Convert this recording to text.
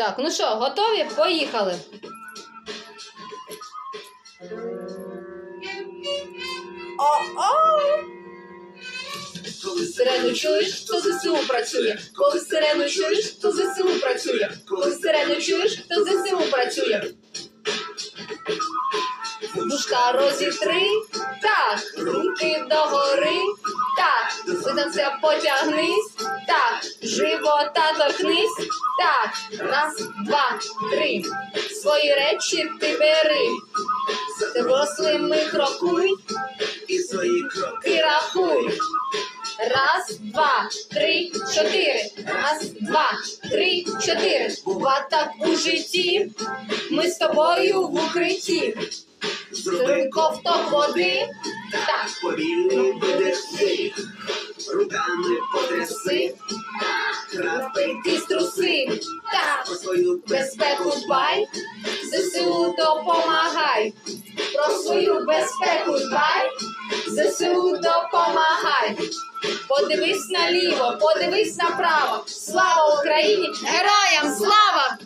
Так, ну що, готові? Поїхали. О-о! Коли Сирену чуєш, то ЗСУ працює. Коли сирену чуєш, то ЗСУ працює. Коли сирену чуєш, то ЗСУ працює. Дужка розітри, так, руки догори, так, сиденця потягнись, так, живота торкнись, так, раз, два, три. Свої речі ти бери, дорослими крокуй, і свої кроки рахуй. Раз, два, три, чотири. Раз, два, три, чотири. Бува так у житті. Ми з тобою в укритті. зроби ковток води. Так, повільний видихни, руками потряси, ти струси. Так, про свою безпеку дбай. ЗСУ допомагай. Про свою безпеку дбай. ЗСУ допомагай. Подивись наліво, подивись направо. Слава Україні! Героям слава!